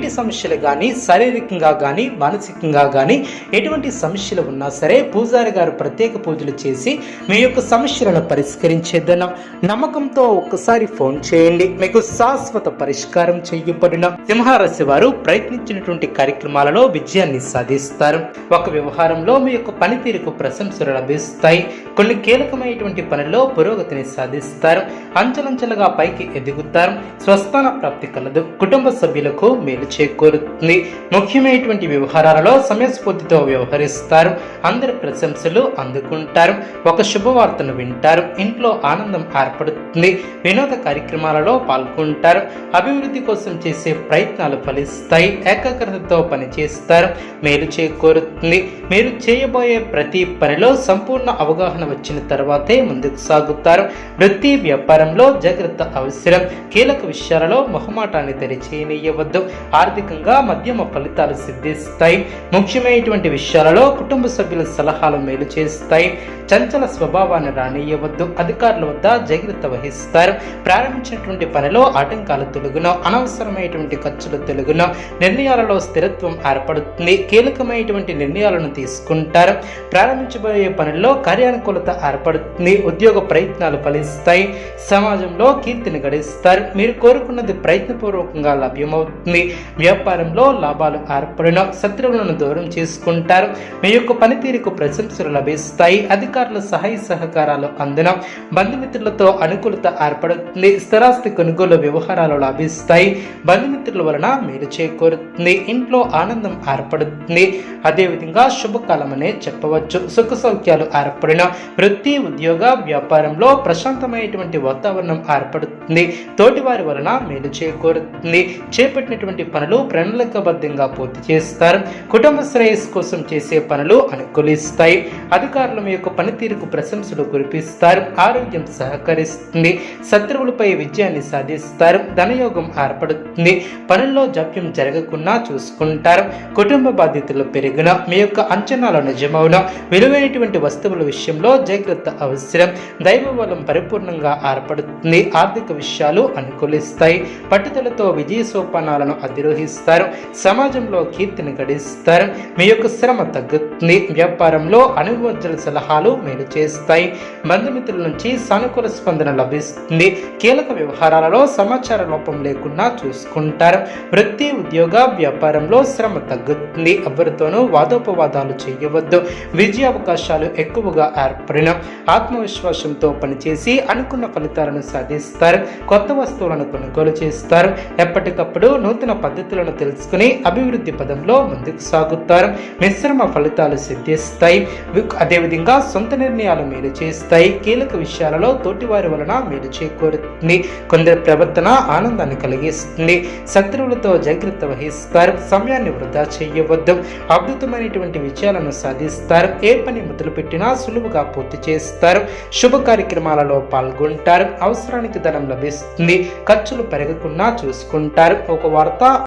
ఇంటి సమస్యలు కానీ శారీరకంగా కానీ మానసికంగా కానీ ఎటువంటి సమస్యలు ఉన్నా సరే పూజారి గారు ప్రత్యేక పూజలు చేసి మీ యొక్క సమస్యలను పరిష్కరించేదన. నమ్మకంతో ఒక్కసారి ఫోన్ చేయండి. మీకు శాశ్వత పరిష్కారం చేయబడిన సింహరాశి వారు ప్రయత్నించినటువంటి కార్యక్రమాలలో విజయాన్ని సాధిస్తారు. ఒక వ్యవహారంలో మీ యొక్క పనితీరుకు ప్రశంసలు లభిస్తాయి. కొన్ని కీలకమైనటువంటి పనుల్లో పురోగతిని సాధిస్తారు. అంచెలంచెలుగా పైకి ఎదుగుతారు. స్వస్థాన ప్రాప్తి కలదు. కుటుంబ సభ్యులకు మేలు చేకూరుతుంది. ముఖ్యమైనటువంటి వ్యవహారాలలో సమయస్ఫూర్తితో వ్యవహరిస్తారు. అందరి ప్రశంసలు అందుకుంటారు. ఒక శుభవార్తను వింటారు. ఇంట్లో ఆనందం ఏర్పడుతుంది. వినోద కార్యక్రమాలలో పాల్గొంటారు. అభివృద్ధి కోసం చేసే ప్రయత్నాలు ఫలిస్తాయి. ఏకాగ్రతతో పనిచేస్తారు. మేలు చేకూరుతుంది. మీరు చేయబోయే ప్రతి పనిలో సంపూర్ణ అవగాహన వచ్చిన తర్వాతే ముందుకు సాగుతారు. వృత్తి వ్యాపారంలో జాగ్రత్త అవసరం. కీలక విషయాలలో మొహమాటాన్ని తెరిచేయనీయవద్దు ఆర్థికంగా మధ్యమ ఫలితాలు సిద్ధిస్తాయి. ముఖ్యమైనటువంటి విషయాలలో కుటుంబ సభ్యుల సలహాలు మేలు చేస్తాయి. చంచల స్వభావాన్ని రానియవద్దు అధికారుల వద్ద జాగ్రత్త వహిస్తారు. ప్రారంభించినటువంటి పనిలో ఆటంకాలు తొలగున అనవసరమైనటువంటి ఖర్చులు తొలగున నిర్ణయాలలో స్థిరత్వం ఏర్పడుతుంది. కీలకమైనటువంటి నిర్ణయాలను తీసుకుంటారు. ప్రారంభించబోయే పనుల్లో కార్యానుకూలత ఏర్పడుతుంది. ఉద్యోగ ప్రయత్నాలు ఫలిస్తాయి. సమాజంలో కీర్తిని గడిస్తారు. మీరు కోరుకున్నది ప్రయత్నపూర్వకంగా లభ్యమవుతుంది. వ్యాపారంలో లాభాలు ఏర్పడిన. శత్రువులను దూరం చేసుకుంటారు. మీ యొక్క పనితీరుకు ప్రశంసలు లభిస్తాయి. అధికారులు సహాయ సహకారాలు అందడం బంధుమిత్రులతో అనుకూలత ఏర్పడుతుంది. స్థిరాస్తి కొనుగోలు వ్యవహారాలు లభిస్తాయి. బంధుమిత్రుల వలన మేలు చేకూరుతుంది. ఇంట్లో ఆనందం ఏర్పడుతుంది. అదేవిధంగా శుభకాలం అనే చెప్పవచ్చు. సుఖ సౌఖ్యాలు ఏర్పడిన వృత్తి ఉద్యోగ వ్యాపారంలో ప్రశాంతమైనటువంటి వాతావరణం ఏర్పడుతుంది. తోటివారి వలన మేలు చేకూరుతుంది. చేపట్టినటువంటి పనులు ప్రణాళికబద్ధంగా పూర్తి చేస్తారు. కుటుంబ శ్రేయస్సు కోసం చేసే పనులు అనుకూలిస్తాయి. అధికారులు మీ యొక్క పనితీరుకు ప్రశంసలు కురిపిస్తారు ఆరోగ్యం సహకరిస్తుంది శత్రువులపై విజయాన్ని సాధిస్తారు ధనయోగం ఏర్పడుతుంది పనుల్లో జాప్యం జరగకుండా చూసుకుంటారు. కుటుంబ బాధ్యతలు పెరిగిన మీ యొక్క అంచనాలు నిజమవున విలువైనటువంటి వస్తువుల విషయంలో జాగ్రత్త అవసరం. దైవ బలం పరిపూర్ణంగా ఏర్పడుతుంది ఆర్థిక విషయాలు అనుకూలిస్తాయి. పట్టుదలతో విజయ సోపానాలను అధిరోహిస్తారు సమాజంలో కీర్తిని గడిస్తారు. మీ యొక్క శ్రమ తగ్గుతుంది వ్యాపారంలో అనుభవజ్జల సలహాలు మేలు చేస్తాయి. బంధుమిత్రుల నుంచి సానుకూల స్పందన లభిస్తుంది. కీలక వ్యవహారాలలో సమాచార లోపం లేకుండా చూసుకుంటారు. వృత్తి ఉద్యోగ వ్యాపారంలో శ్రమ తగ్గుతుంది. ఎవరితోనూ వాదోపవాదాలు చేయవద్దు. విజయ అవకాశాలు ఎక్కువగా ఏర్పడిన ఆత్మవిశ్వాసంతో పనిచేసి అనుకున్న ఫలితాలను సాధిస్తారు. కొత్త వస్తువులను కొనుగోలు చేస్తారు. ఎప్పటికప్పుడు నూతన పద్ధతులను తెలుసుకుని అభివృద్ధి పదంలో ముందుకు సాగుతారు. మిశ్రమ ఫలితాలు సిద్ధిస్తాయి. అదేవిధంగా సొంత నిర్ణయాలు మేలు చేస్తాయి. కీలక విషయాలలో తోటివారి వలన మేలు చేకూరుతుంది. కొందరి ప్రవర్తన ఆనందాన్ని కలిగిస్తుంది. శత్రువులతో జాగ్రత్త వహిస్తారు. సమయాన్ని వృధా చేయవద్దు. అద్భుతమైనటువంటి విజయాలను సాధిస్తారు. ఏ పని మొదలుపెట్టినా సులువుగా పూర్తి చేస్తారు. శుభ కార్యక్రమాలలో పాల్గొంటారు. అవసరానికి ధనం లభిస్తుంది. ఖర్చులు పెరగకుండా చూసుకుంటారు. ఒక వార్త